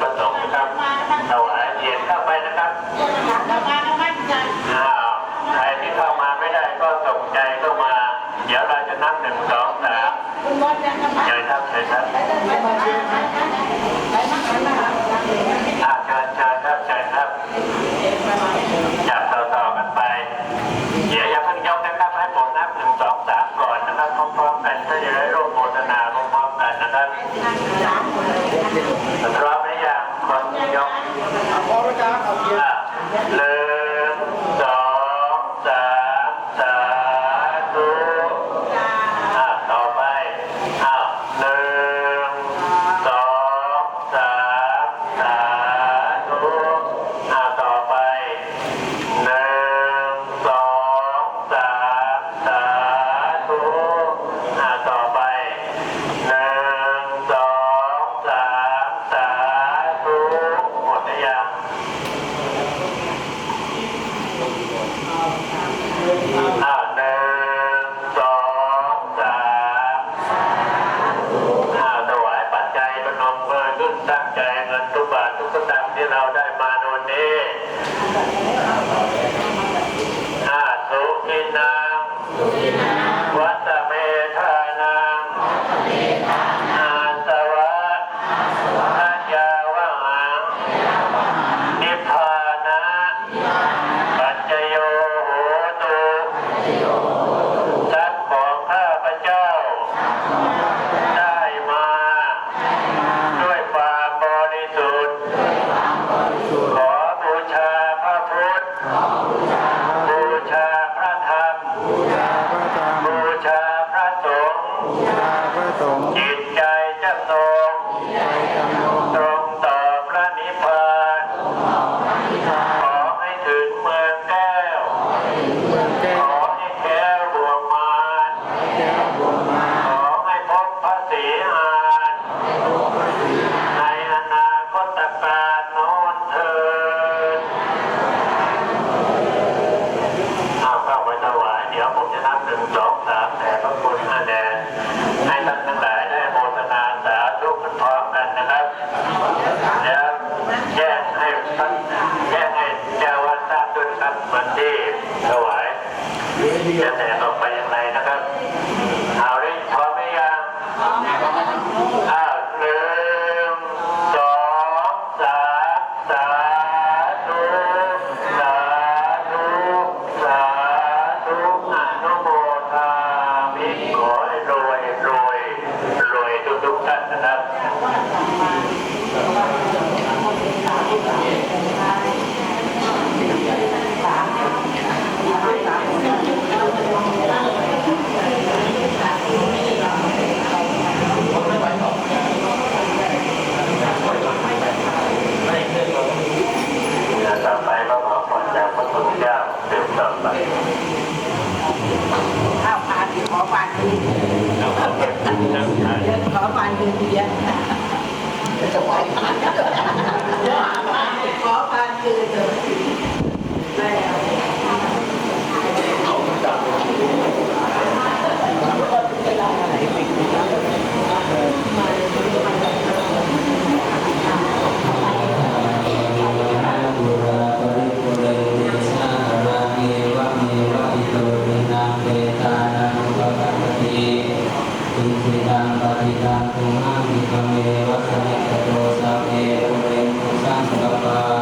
ประสงค์ครับถวายเทียเข้าไปนะครับใครที่เข้ามาไม่ได้ก็ส่งใจเข้ามา เดี๋ยวเจะนับหนึ่งสองสามเชิญครับเชิญครับอ่าเชิญเชิญครับเชิญครับจับต่อๆกันไป เดี๋ยวอย่าเพิ่งยกนะครับให้ผมนับหนึ่งสองสามก่อนนะครับพร้อมๆกันเพื่อะได้ร่วมโมทนาพร้อมๆกันนะครับพร้อมไหม คนยกพอแล้วจ้าเอาเกี นับหนึ่งสองสามแต่พระคุณห้าแดนให้ท่านทั้งหลายได้โมทนาสาธุพร้อมกันนะครับแล้วแจ้งให้ท่านแจ้งให้เจ้าวัดทราบด้วยครับวันที่ถวายจะแต่ต่อไปอย่างไรนะครับเอาได้พร้อมไหมยังอ้าวหนึ่งสองสามสาธุสาธุสาธุอนุโมทามิขอให้รวยรวยรวยทุกทุกๆท่านนะครับ ต่อไปก็ขอพรจากพระพุทธเจ้าเติมต่อไป ข้าวพานขอพานคืน เอาขอเก็บคุณนะท่าน เดิน ขอพานคืนเดียวจะไหวพานขอพานคืนเถอะไม่เอา ตังปฏิตังตุมังคิปะเมวัสสนิจโตสัพเพปุเรนตุสังสกปา